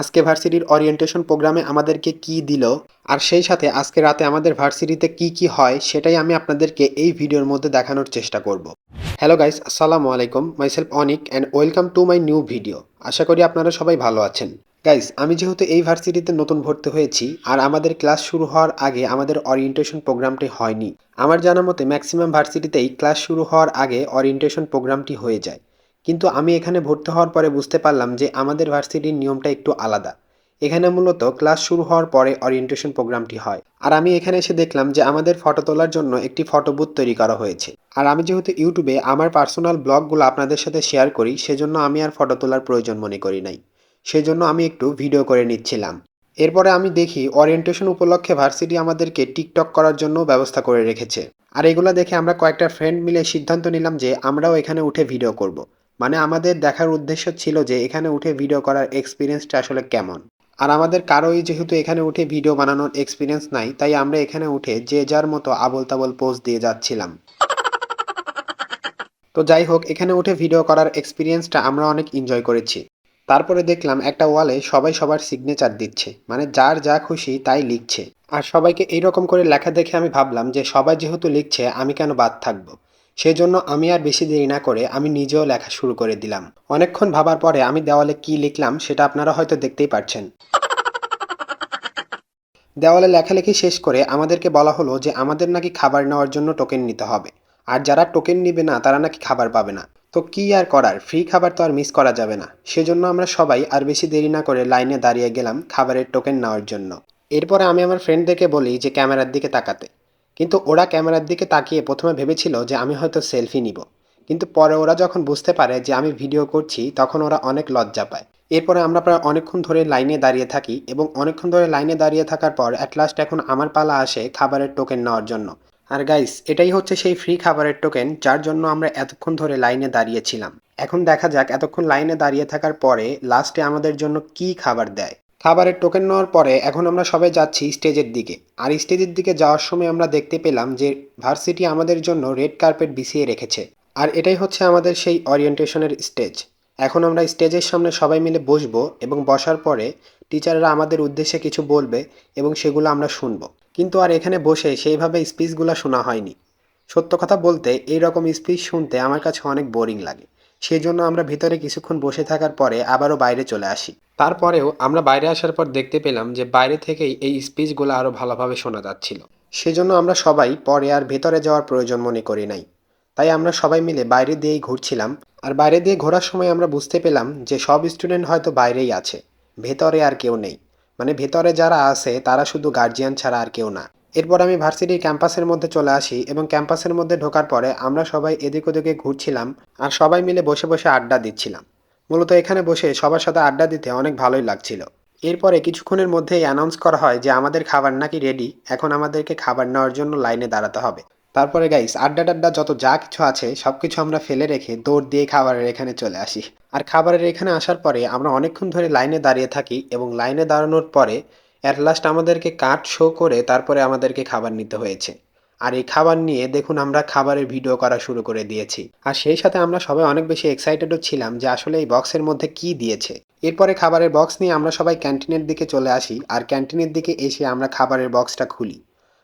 আজকে ভার্সিটির অরিয়েন্টেশন প্রোগ্রামে আমাদেরকে কি দিল? আর সেই সাথে আজকে রাতে আমাদের ভার্সিটিতে কি কি হয়, সেটাই আমি আপনাদেরকে এই ভিডিওর মধ্যে দেখানোর চেষ্টা করব। হ্যালো গাইস আসসালামু আলাইকুম। Myself Anik and welcome to my new video আশা করি আপনারা সবাই ভালো আছেন। গাইস আমি যেহেতু এই ভার্সিটিতে নতুন ভর্তি হয়েছি, আর আমাদের ক্লাস শুরু হওয়ার আগে আমাদের ওরিয়েন্টেশন প্রোগ্রামটি হয়নি। আমার জানা মতে ম্যাক্সিমাম ভার্সিটিতেই ক্লাস শুরু হওয়ার আগে অরিয়েন্টেশন প্রোগ্রামটি হয়ে যায়। কিন্তু আমি এখানে ভর্তি হওয়ার পরে বুঝতে পারলাম যে আমাদের ভার্সিটির নিয়মটা একটু আলাদা। এখানে মূলত ক্লাস শুরু হওয়ার পরে অরিয়েন্টেশন প্রোগ্রামটি হয়। আর আমি এখানে এসে দেখলাম যে আমাদের ফটো তোলার জন্য একটি ফটো বুথ তৈরি করা হয়েছে। আর আমি যেহেতু ইউটিউবে আমার পার্সোনাল ব্লগগুলো আপনাদের সাথে শেয়ার করি, সেজন্য আমি আর ফটো তোলার প্রয়োজন মনে করি নাই। সেজন্য আমি একটু ভিডিও করে নিচ্ছিলাম। এরপরে আমি দেখি অরিয়েন্টেশন উপলক্ষে ভার্সিটি আমাদেরকে টিকটক করার জন্য ব্যবস্থা করে রেখেছে। আর এগুলো দেখে আমরা কয়েকটা ফ্রেন্ড মিলে সিদ্ধান্ত নিলাম যে আমরাও এখানে উঠে ভিডিও করব। মানে আমাদের দেখার উদ্দেশ্য ছিল যে এখানে উঠে ভিডিও করার এক্সপিরিয়েন্সটা আসলে কেমন। আর আমাদের কারোই যেহেতু এখানে উঠে ভিডিও বানানোর এক্সপিরিয়েন্স নাই, তাই আমরা এখানে উঠে যে যার মতো আবল তাবল পোজ দিয়ে যাচ্ছিলাম। তো যাই হোক, এখানে উঠে ভিডিও করার এক্সপিরিয়েন্সটা আমরা অনেক এনজয় করেছি। তারপরে দেখলাম একটা ওয়ালে সবাই সবার সিগনেচার দিচ্ছে মানে যার যা খুশি তাই লিখছে। আর সবাইকে এইরকম করে লেখা দেখে আমি ভাবলাম যে সবাই যেহেতু লিখছে, আমি কেন বাদ থাকব? সেজন্য আমি আর বেশি দেরি না করে আমি নিজেও লেখা শুরু করে দিলাম। অনেকক্ষণ ভাবার পরে আমি দেওয়ালে কি লিখলাম সেটা আপনারা হয়তো দেখতেই পারছেন। দেওয়ালে লেখালেখি শেষ করে আমাদেরকে বলা হলো যে আমাদের নাকি খাবার নেওয়ার জন্য টোকেন নিতে হবে। আর যারা টোকেন নিবে না, তারা নাকি খাবার পাবে না। তো কি আর করার? ফ্রি খাবার তো আর মিস করা যাবে না। সেজন্য আমরা সবাই আর বেশি দেরি না করে লাইনে দাঁড়িয়ে গেলাম খাবারের টোকেন নেওয়ার জন্য। এরপরে আমি আমার ফ্রেন্ডদেরকে বলি যে ক্যামেরার দিকে তাকাতে। কিন্তু ওরা ক্যামেরার দিকে তাকিয়ে প্রথমে ভেবেছিল যে আমি হয়তো সেলফি নিব। কিন্তু পরে ওরা যখন বুঝতে পারে যে আমি ভিডিও করছি, তখন ওরা অনেক লজ্জা পায়। এরপরে আমরা প্রায় অনেকক্ষণ ধরে লাইনে দাঁড়িয়ে থাকি এবং অনেকক্ষণ ধরে লাইনে দাঁড়িয়ে থাকার পর অ্যাট লাস্ট এখন আমার পালা আসে খাবারের টোকেন নেওয়ার জন্য। আর গাইস এটাই হচ্ছে সেই ফ্রি খাবারের টোকেন যার জন্য আমরা এতক্ষণ ধরে লাইনে দাঁড়িয়েছিলাম। এখন দেখা যাক এতক্ষণ লাইনে দাঁড়িয়ে থাকার পরে লাস্টে আমাদের জন্য কি খাবার দেয়। খাবারের টোকেন নেওয়ার পরে এখন আমরা সবাই যাচ্ছি স্টেজের দিকে। আর স্টেজের দিকে যাওয়ার সময় আমরা দেখতে পেলাম যে ভার্সিটি আমাদের জন্য রেড কার্পেট বিছিয়ে রেখেছে। আর এটাই হচ্ছে আমাদের সেই ওরিয়েন্টেশনের স্টেজ এখন আমরা স্টেজের সামনে সবাই মিলে বসবো এবং বসার পরে টিচাররা আমাদের উদ্দেশ্যে কিছু বলবে এবং সেগুলো আমরা শুনব। কিন্তু আর এখানে বসে সেইভাবে স্পিচগুলো শোনা হয়নি। সত্য কথা বলতে এই রকম স্পিচ শুনতে আমার কাছে অনেক বোরিং লাগে। সেই জন্য আমরা ভিতরে কিছুক্ষণ বসে থাকার পরে আবারও বাইরে চলে আসি। তারপরেও আমরা বাইরে আসার পর দেখতে পেলাম যে বাইরে থেকেই এই স্পিচগুলো আরও ভালোভাবে শোনা যাচ্ছিল। সেজন্য আমরা সবাই পরে আর ভেতরে যাওয়ার প্রয়োজন মনে করি নাই। তাই আমরা সবাই মিলে বাইরে দিয়েই ঘুরছিলাম। আর বাইরে দিয়ে ঘোরার সময় আমরা বুঝতে পেলাম যে সব স্টুডেন্ট হয়তো বাইরেই আছে। ভেতরে আর কেউ নেই। মানে ভেতরে যারা আছে তারা শুধু গার্জিয়ান ছাড়া আর কেউ না। এরপর আমি ভার্সিটির ক্যাম্পাসের মধ্যে চলে আসি এবং ক্যাম্পাসের মধ্যে ঢোকার পরে আমরা সবাই এদিক ওদিকে ঘুরছিলাম আর সবাই মিলে বসে বসে আড্ডা দিচ্ছিলাম। মূলত এখানে বসে সবার সাথে আড্ডা দিতে অনেক ভালোই লাগছিল। এরপরে কিছুক্ষণের মধ্যেই অ্যানাউন্স করা হয় যে আমাদের খাবার নাকি রেডি এখন আমাদেরকে খাবার নেওয়ার জন্য লাইনে দাঁড়াতে হবে। তারপরে গাইস আড্ডা টাড্ডা যত যা কিছু আছে সব কিছু আমরা ফেলে রেখে দৌড় দিয়ে খাবারের এখানে চলে আসি। আর খাবারের এখানে আসার পরে আমরা অনেকক্ষণ ধরে লাইনে দাঁড়িয়ে থাকি এবং লাইনে দাঁড়ানোর পরে অ্যাট লাস্ট আমাদেরকে কার্ড শো করে তারপরে আমাদেরকে খাবার নিতে হয়েছে। আর এই খাবার নিয়ে দেখুন আমরা খাবারের ভিডিও করা শুরু করে দিয়েছি। আর সেই সাথে আমরা সবাই অনেক বেশি এক্সাইটেডও ছিলাম যে আসলে এই বক্সের মধ্যে কি দিয়েছে। এরপরে খাবারের বক্স নিয়ে আমরা সবাই ক্যান্টিনের দিকে চলে আসি আর ক্যান্টিনের দিকে এসে আমরা খাবারের বক্সটা খুলি।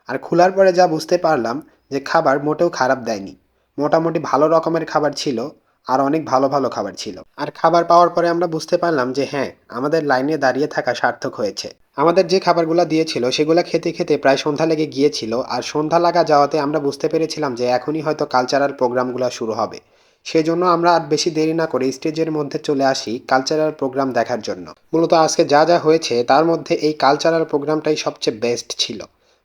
আর খোলার পরে যা বুঝতে পারলাম যে খাবার মোটেও খারাপ দেয়নি। মোটামুটি ভালো রকমের খাবার ছিল আর অনেক ভালো ভালো খাবার ছিল। আর খাবার পাওয়ার পরে আমরা বুঝতে পারলাম যে হ্যাঁ আমাদের লাইনে দাঁড়িয়ে থাকা সার্থক হয়েছে। আমাদের যে খাবারগুলো দিয়েছিল, সেগুলো খেতে খেতে প্রায় সন্ধ্যা লেগে গিয়েছিল আর সন্ধ্যা লাগা যাওয়াতে আমরা বুঝতে পেরেছিলাম যে এখনই হয়তো কালচারাল প্রোগ্রামগুলো শুরু হবে। সেজন্য আমরা আর বেশি দেরি না করে স্টেজের মধ্যে চলে আসি কালচারাল প্রোগ্রাম দেখার জন্য। মূলত আজকে যা যা হয়েছে, তার মধ্যে এই কালচারাল প্রোগ্রামটাই সবচেয়ে বেস্ট ছিল।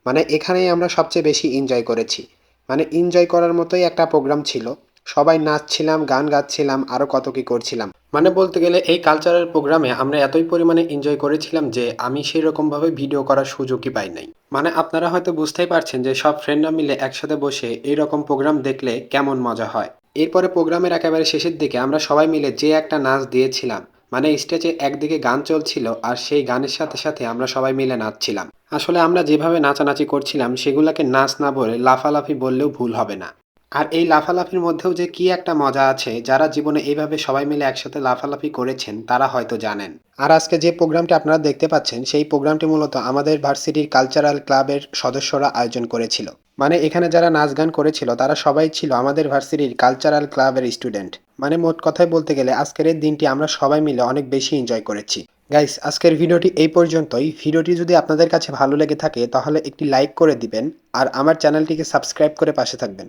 মানে এখানেই আমরা সবচেয়ে বেশি এনজয় করেছি। মানে এনজয় করার মতোই একটা প্রোগ্রাম ছিল। সবাই নাচছিলাম, গান গাচ্ছিলাম আরও কত কী করছিলাম। মানে বলতে গেলে এই কালচারাল প্রোগ্রামে আমরা এতই পরিমাণে এনজয় করেছিলাম যে আমি সেই রকমভাবে ভিডিও করার সুযোগই পাই নাই। মানে আপনারা হয়তো বুঝতেই পারছেন যে সব ফ্রেন্ডরা মিলে একসাথে বসে এই রকম প্রোগ্রাম দেখলে কেমন মজা হয়। এরপরে প্রোগ্রামের একেবারে শেষের দিকে আমরা সবাই মিলে যে একটা নাচ দিয়েছিলাম মানে স্টেজে একদিকে গান চলছিল আর সেই গানের সাথে সাথে আমরা সবাই মিলে নাচছিলাম। আসলে আমরা যেভাবে নাচানাচি করছিলাম, সেগুলোকে নাচ না বলে লাফালাফি বললেও ভুল হবে না। আর এই লাফালাফির মধ্যেও যে কি একটা মজা আছে, যারা জীবনে এইভাবে সবাই মিলে একসাথে লাফালাফি করেছেন, তারা হয়তো জানেন। আর আজকে যে প্রোগ্রামটি আপনারা দেখতে পাচ্ছেন, সেই প্রোগ্রামটি মূলত আমাদের ভার্সিটির কালচারাল ক্লাবের সদস্যরা আয়োজন করেছিল। মানে এখানে যারা নাচ গান করেছিল, তারা সবাই ছিল আমাদের ভার্সিটির কালচারাল ক্লাবের স্টুডেন্ট। মানে মোট কথায় বলতে গেলে, আজকের এই দিনটি আমরা সবাই মিলে অনেক বেশি এনজয় করেছি। গাইস, আজকের ভিডিওটি এই পর্যন্তই। ভিডিওটি যদি আপনাদের কাছে ভালো লেগে থাকে, তাহলে একটি লাইক করে দিবেন, আর আমার চ্যানেলটিকে সাবস্ক্রাইব করে পাশে থাকবেন।